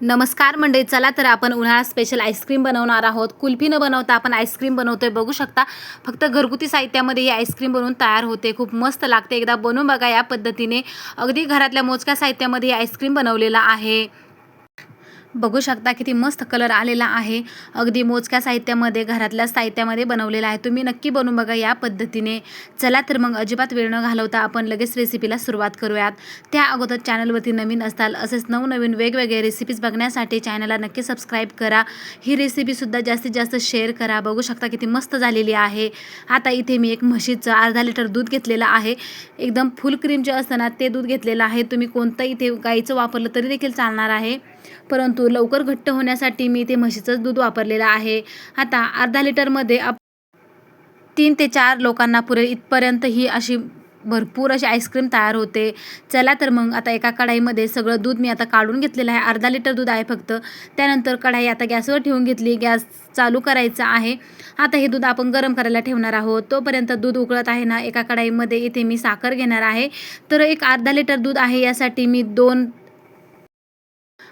नमस्कार मंडळी चला तर आपण उन्हाळा स्पेशल आईस्क्रीम बनवणार आहोत. कुल्फी न बनवता आपण आईस्क्रीम बनवतोय बघू शकता. फक्त घरगुती साहित्यामध्ये ही आईस्क्रीम बनवून तयार होते. खूप मस्त लागते. एकदा बनवून बघा या पद्धतीने. अगदी घरातल्या मोजक्या साहित्यामध्ये ही आईस्क्रीम बनवलेला आहे. बघू शकता किती मस्त कलर आलेला आहे. अगदी मोजक्या साहित्यामध्ये घरातल्या साहित्यामध्ये बनवलेला आहे. तुम्ही नक्की बनवून बघा या पद्धतीने. चला तर मग अजिबात वेळ न घालवता आपण लगेच रेसिपीला सुरुवात करूयात. त्या अगोदर चॅनलवरती नवीन असताल असेच नवनवीन वेगवेगळे रेसिपीज बघण्यासाठी चॅनलला नक्की सबस्क्राईब करा. ही रेसिपीसुद्धा जास्तीत जास्त शेअर करा. बघू शकता किती मस्त झालेली आहे. आता इथे मी एक म्हशीचं अर्धा लिटर दूध घेतलेलं आहे. एकदम फुल क्रीम जे असतं ना ते दूध घेतलेलं आहे. तुम्ही कोणतं इथे गाईचं वापरलं तरी देखील चालणार आहे. परंतु लवकर घट्ट होण्यासाठी मी ते म्हशीचंच दूध वापरलेलं आहे. आता अर्धा लिटरमध्ये आप तीन ते चार लोकांना पुरेल इथपर्यंत ही अशी भरपूर अशी आईस्क्रीम तयार होते. चला तर मग आता एका कढाईमध्ये सगळं दूध मी आता काढून घेतलेलं आहे. अर्धा लिटर दूध आहे फक्त. त्यानंतर कढाई आता गॅसवर ठेवून घेतली. गॅस चालू करायचा आहे. आता हे दूध आपण गरम करायला ठेवणार आहोत. तोपर्यंत दूध उकळत आहे ना एका कढाईमध्ये इथे मी साखर घेणार आहे. तर एक अर्धा लिटर दूध आहे यासाठी मी दोन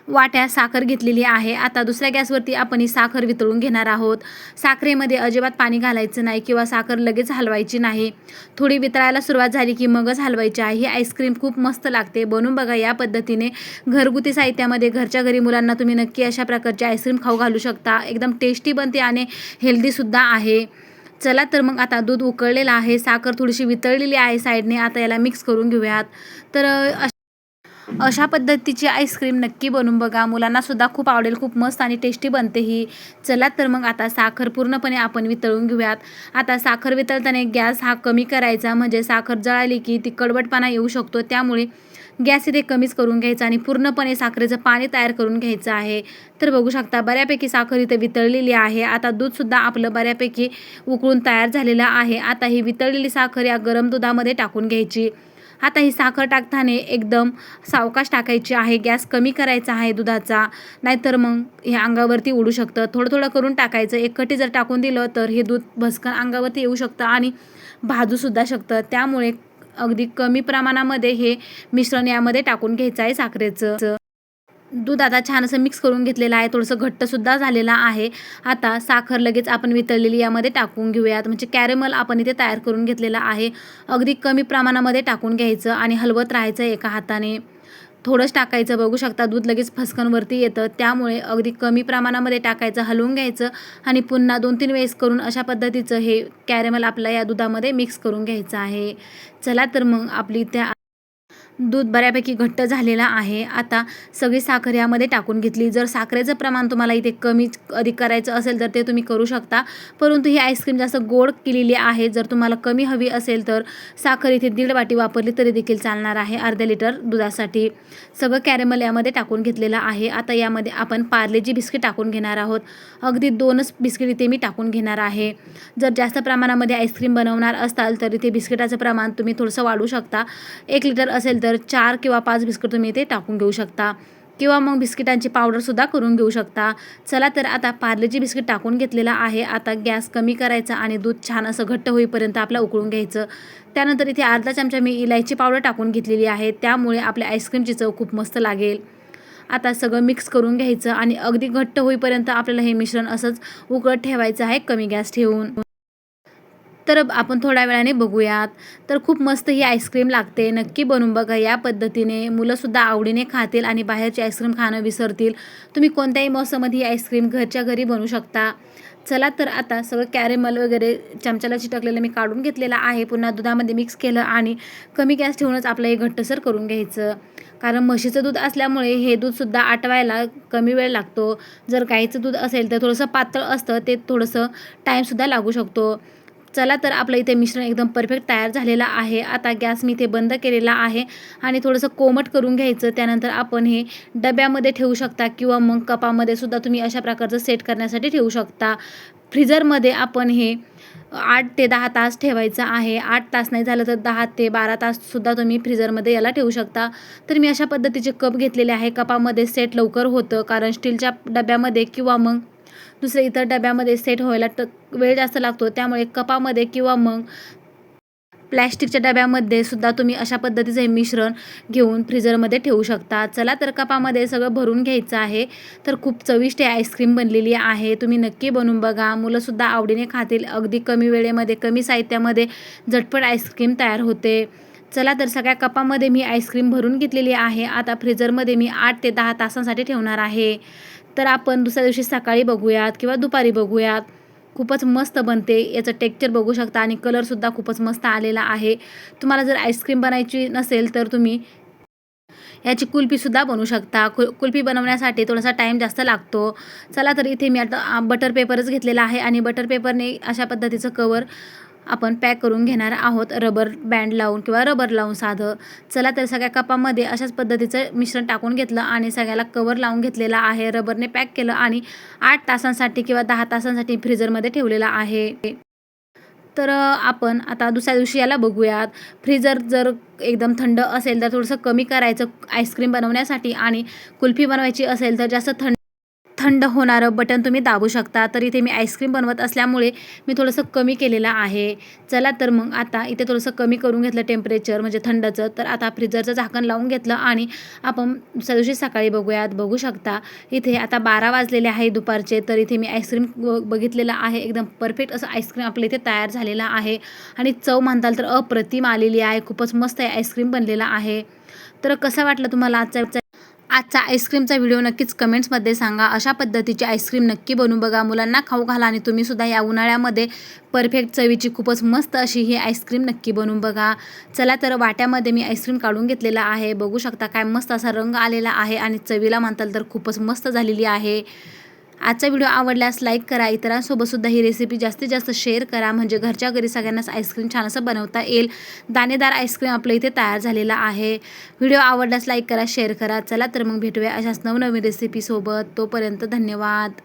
वाट्या साखर घेतलेली आहे. आता दुसऱ्या गॅसवरती आपण ही साखर वितळून घेणार आहोत. साखरेमध्ये अजिबात पाणी घालायचं नाही किंवा साखर लगेच हलवायची नाही. थोडी वितळायला सुरुवात झाली की मगच हलवायची आहे. ही आईस्क्रीम खूप मस्त लागते. बनवून बघा या पद्धतीने. घरगुती साहित्यामध्ये घरच्या घरी मुलांना तुम्ही नक्की अशा प्रकारची आईस्क्रीम खाऊ घालू शकता. एकदम टेस्टी बनते आणि हेल्दीसुद्धा आहे. चला तर मग आता दूध उकळलेलं आहे. साखर थोडीशी वितळलेली आहे साईडने. आता याला मिक्स करून घेऊयात. तर अशा पद्धतीची आईस्क्रीम नक्की बनवून बघा. मुलांनासुद्धा खूप आवडेल खूप मस्त आणि टेस्टी बनते ही. चला तर मग आता साखर पूर्णपणे आपण वितळून घेऊयात. आता साखर वितळताना गॅस हा कमी करायचा. म्हणजे साखर जळाली की ती कडबटपणा येऊ शकतो. त्यामुळे गॅस इथे कमीच करून घ्यायचा आणि पूर्णपणे साखरेचं पाणी तयार करून घ्यायचं आहे. तर बघू शकता बऱ्यापैकी साखर इथे वितळलेली आहे. आता दूधसुद्धा आपलं बऱ्यापैकी उकळून तयार झालेलं आहे. आता ही वितळलेली साखर या गरम दुधामध्ये टाकून घ्यायची. आता ही साखर टाकताना एकदम सावकाश टाकायची आहे गॅस कमी करायचा आहे दुधाचा नाहीतर मग हे अंगावरती उडू शकतं. थोडं थोडं करून टाकायचं. एक कटी जर टाकून दिलं तर हे दूध भस्कन अंगावरती येऊ शकतं आणि भाजूसुद्धा शकतं. त्यामुळे अगदी कमी प्रमाणामध्ये हे मिश्रण यामध्ये टाकून घ्यायचं आहे साखरेचं. दूध आता छान असं मिक्स करून घेतलेलं आहे. थोडंसं घट्टसुद्धा झालेलं आहे. आता साखर लगेच आपण वितळलेली यामध्ये टाकून घेऊयात. म्हणजे कॅरेमल आपण इथे तयार करून घेतलेला आहे. अगदी कमी प्रमाणामध्ये टाकून घ्यायचं आणि हलवत राहायचं एका हाताने. थोडंच टाकायचं. बघू शकता दूध लगेच फसकनवरती येतं. त्यामुळे अगदी कमी प्रमाणामध्ये टाकायचं हलवून घ्यायचं आणि पुन्हा दोन तीन वेळेस करून अशा पद्धतीचं हे कॅरेमल आपल्या या दुधामध्ये मिक्स करून घ्यायचं आहे. चला तर मग आपली त्या दूध बऱ्यापैकी घट्ट झालेलं आहे. आता सगळी साखर यामध्ये टाकून घेतली. जर साखरेचं प्रमाण तुम्हाला इथे कमी अधिक करायचं असेल तर ते तुम्ही करू शकता. परंतु ही आईस्क्रीम जास्त गोड केलेली आहे. जर तुम्हाला कमी हवी असेल तर साखर इथे दीड वाटी वापरली तरी देखील चालणार आहे. अर्ध्या लिटर दुधासाठी. सगळं कॅरेमल यामध्ये टाकून घेतलेलं आहे. आता यामध्ये आपण पार्लेजी बिस्किट टाकून घेणार आहोत. अगदी दोनच बिस्किट इथे मी टाकून घेणार आहे. जर जास्त प्रमाणामध्ये आईस्क्रीम बनवणार असाल तर इथे बिस्किटाचं प्रमाण तुम्ही थोडंसं वाढू शकता. एक लिटर असेल तर तर चार किंवा पाच बिस्किट तुम्ही इथे टाकून घेऊ शकता. किंवा मग बिस्किटांची पावडरसुद्धा करून घेऊ शकता. चला तर आता पार्लेची बिस्किट टाकून घेतलेला आहे. आता गॅस कमी करायचा आणि दूध छान असं घट्ट होईपर्यंत आपलं उकळून घ्यायचं. त्यानंतर इथे अर्धा चमचा मी इलायची पावडर टाकून घेतलेली आहे. त्यामुळे आपल्या आईस्क्रीमची चव खूप मस्त लागेल. आता सगळं मिक्स करून घ्यायचं आणि अगदी घट्ट होईपर्यंत आपल्याला हे मिश्रण असंच उकळत ठेवायचं आहे. कमी गॅस ठेवून. तर आपण थोड्या वेळाने बघूयात. तर खूप मस्त ही आईस्क्रीम लागते. नक्की बनवून बघा या पद्धतीने. मुलंसुद्धा आवडीने खातील आणि बाहेरची आईस्क्रीम खाणं विसरतील. तुम्ही कोणत्याही मोसममध्ये ही आईस्क्रीम घरच्या घरी बनवू शकता. चला तर आता सगळं कॅरेमल वगैरे चमच्याला चिटकलेलं मी काढून घेतलेलं आहे. पुन्हा दुधामध्ये मिक्स केलं आणि कमी गॅस ठेवूनच आपलं हे घट्टसर करून घ्यायचं. कारण म्हशीचं दूध असल्यामुळे हे दूधसुद्धा आटवायला कमी वेळ लागतो. जर गाईचं दूध असेल तर थोडंसं पातळ असतं. ते थोडंसं टाईमसुद्धा लागू शकतो. चला तर आपलं इथे मिश्रण एकदम परफेक्ट तयार झालेलं आहे. आता गॅस मी इथे बंद केलेला आहे आणि थोडंसं कोमट करून घ्यायचं. त्यानंतर आपण हे डब्यामध्ये ठेवू शकता किंवा मग कपामध्ये सुद्धा तुम्ही अशा प्रकारचं सेट करण्यासाठी ठेवू शकता. फ्रीजरमध्ये आपण हे आठ ते दहा तास ठेवायचं आहे. आठ तास नाही झालं तर दहा ते बारा ताससुद्धा तुम्ही फ्रीजरमध्ये याला ठेवू शकता. तर मी अशा पद्धतीचे कप घेतलेले आहे. कपामध्ये सेट लवकर होतं कारण स्टीलच्या डब्यामध्ये किंवा मग दुसरे इतर डब्यामध्ये सेट व्हायला ट वेळ जास्त लागतो. त्यामुळे कपामध्ये किंवा मग प्लॅस्टिकच्या डब्यामध्ये सुद्धा तुम्ही अशा पद्धतीचं हे मिश्रण घेऊन फ्रीजरमध्ये ठेवू शकता. चला तर कपामध्ये सगळं भरून घ्यायचं आहे. तर खूप चविष्ट आईस्क्रीम बनलेली आहे. तुम्ही नक्की बनवून बघा. मुलंसुद्धा आवडीने खातील. अगदी कमी वेळेमध्ये कमी साहित्यामध्ये झटपट आईस्क्रीम तयार होते. चला तर सगळ्या कपामध्ये मी आईस्क्रीम भरून घेतलेली आहे. आता फ्रीजरमध्ये मी आठ ते दहा तासांसाठी ठेवणार आहे. तर आपण दुसऱ्या दिवशी सकाळी बघूयात किंवा दुपारी बघूयात. खूपच मस्त बनते. याचं टेक्चर बघू शकता आणि कलरसुद्धा खूपच मस्त आलेला आहे. तुम्हाला जर आईस्क्रीम बनायची नसेल तर तुम्ही याची कुल्फीसुद्धा बनवू शकता. कु कुल्फी बनवण्यासाठी थोडासा टाईम जास्त लागतो. चला तर इथे मी आता बटर पेपरच घेतलेला आहे आणि बटर पेपरने अशा पद्धतीचं कवर आपण पॅक करून घेणार आहोत. रबर बँड लावून किंवा रबर लावून साधं. चला तर सगळ्या कपामध्ये अशाच पद्धतीचं मिश्रण टाकून घेतलं आणि सगळ्याला कवर लावून घेतलेला आहे. रबरने पॅक केलं आणि आठ तासांसाठी किंवा दहा तासांसाठी फ्रीजरमध्ये ठेवलेला आहे. तर आपण आता दुसऱ्या दिवशी याला बघूयात. फ्रीजर जर एकदम थंड असेल तर थोडंसं कमी करायचं. आईस्क्रीम बनवण्यासाठी आणि कुल्फी बनवायची असेल तर जास्त थंड थंड होणारं बटन तुम्ही दाबू शकता. तर इथे मी आईस्क्रीम बनवत असल्यामुळे मी थोडंसं कमी केलेलं आहे. चला तर मग आता इथे थोडंसं कमी करून घेतलं टेम्परेचर म्हणजे थंडचं. तर आता फ्रीजरचं झाकण लावून घेतलं आणि आपण दुसऱ्या दिवशी सकाळी बघूयात. बघू शकता इथे आता बारा वाजलेले आहे दुपारचे. तर इथे मी आईस्क्रीम बघितलेलं आहे. एकदम परफेक्ट असं आईस्क्रीम आपल्या इथे तयार झालेलं आहे. आणि चव म्हणताल तर अप्रतिम आलेली आहे. खूपच मस्त आहे. आईस्क्रीम बनलेलं आहे. तर कसं वाटलं तुम्हाला आजचा आजचा आईस्क्रीमचा व्हिडिओ नक्कीच कमेंट्समध्ये सांगा. अशा पद्धतीची आईस्क्रीम नक्की बनवून बघा. मुलांना खाऊ घाला आणि तुम्हीसुद्धा या उन्हाळ्यामध्ये परफेक्ट चवीची खूपच मस्त अशी ही आईस्क्रीम नक्की बनवून बघा. चला तर वाट्यामध्ये मी आईस्क्रीम काढून घेतलेला आहे. बघू शकता काय मस्त असा रंग आलेला आहे आणि चवीला म्हणताल तर खूपच मस्त झालेली आहे. आजचा व्हिडिओ आवडल्यास लाईक करा इतरांसोबतसुद्धा ही रेसिपी जास्तीत जास्त शेअर करा. म्हणजे घरच्या घरी सगळ्यांनाच आईस्क्रीम छान असं बनवता येईल. दाणेदार आईस्क्रीम आपल्या इथे तयार झालेला आहे. व्हिडिओ आवडल्यास लाईक करा शेअर करा. चला तर मग भेटूया अशाच नवनवीन रेसिपीसोबत तोपर्यंत धन्यवाद.